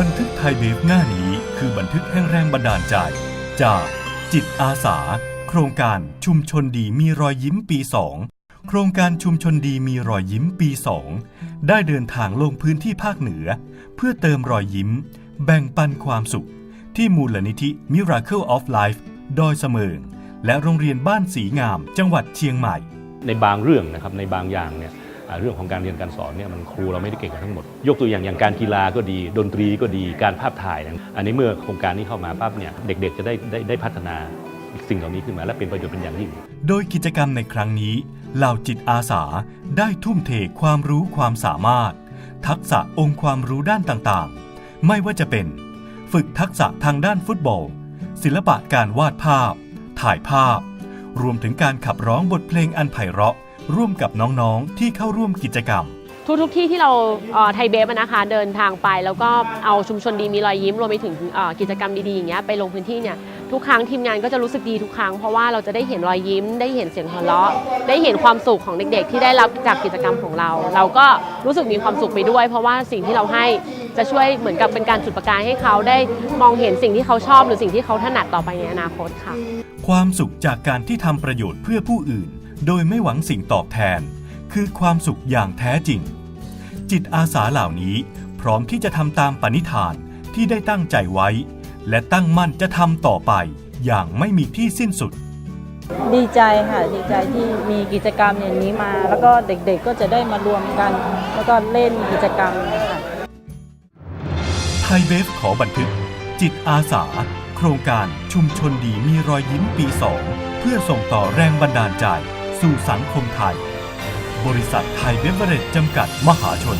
บันทึกไทยเบฟหน้านี้คือบันทึกแห่งแรงบันดาลใจ จากจิตอาสา โครงการชุมชนดีมีรอยยิ้มปี 2 โครงการชุมชนดีมีรอยยิ้มปี 2 ได้เดินทางลงพื้นที่ภาคเหนือ เพื่อเติมรอยยิ้ม แบ่งปันความสุข ที่มูลนิธิ Miracle of Life ดอยเสมิงและโรงเรียนบ้านสีงาม จังหวัดเชียงใหม่ ในบางเรื่องนะครับในบางอย่างเนี่ย เรื่องของการเรียนการสอนเนี่ยมันครูเราไม่ได้เก่งกันทั้งหมด ยกตัวอย่างอย่างการกีฬาก็ดี ดนตรีก็ดีการภาพถ่ายนะอันนี้เมื่อโครงการนี้เข้ามาปั๊บเนี่ยเด็กๆ จะได้ได้ได้พัฒนาสิ่งเหล่านี้ขึ้นมาและเป็นประโยชน์เป็นอย่างยิ่ง โดยกิจกรรมในครั้งนี้เหล่าจิตอาสาได้ทุ่มเทความรู้ความสามารถ ทักษะองค์ความรู้ด้านต่างๆ ไม่ว่าจะเป็น ฝึกทักษะทางด้านฟุตบอล ศิลปะการวาดภาพ ถ่ายภาพ รวมถึงการขับร้องบทเพลงอันไพเราะ ร่วมกับน้องๆ ที่เข้าร่วมกิจกรรม ทุกทุกๆที่ที่เราเอ่อไทยเบฟอะนะคะเดินทางไปแล้วก็เอาชุมชนดีมีรอยยิ้มรวมไปถึงเอ่อกิจกรรมดีๆอย่างเงี้ยไปลงพื้นที่เนี่ยทุกครั้งทีมงานก็จะรู้สึกดีทุกครั้งเพราะว่าเราจะได้เห็นรอยยิ้ม ได้เห็นเสียงหัวเราะได้เห็นความสุขของเด็กๆ ที่ได้รับจากกิจกรรมของเรา เราก็รู้สึกมีความสุขไปด้วย เพราะว่าสิ่งที่เราให้จะช่วยเหมือนกับเป็นการจุดประกายให้เขาได้มองเห็นสิ่งที่เขาชอบหรือสิ่งที่เขาถนัดต่อไปในอนาคตค่ะ ความสุขจากการที่ทำประโยชน์เพื่อผู้อื่น โดยไม่หวังสิ่งตอบแทน คือความสุขอย่างแท้จริง จิตอาสาเหล่านี้พร้อมที่จะทำตามปณิธานที่ได้ตั้งใจไว้ และตั้งมั่นจะทำต่อไปอย่างไม่มีที่สิ้นสุด ดีใจค่ะดีใจที่มีกิจกรรมอย่างนี้มา แล้วก็เด็กๆก็จะได้มารวมกัน แล้วก็เล่นกิจกรรมค่ะไทยเบฟขอบันทึก จิตอาสา โครงการชุมชนดีมีรอยยิ้มปี2เพื่อส่งต่อแรงบันดาลใจ สู่สังคมไทย บริษัทไทยเบเวอเรจจำกัดมหาชน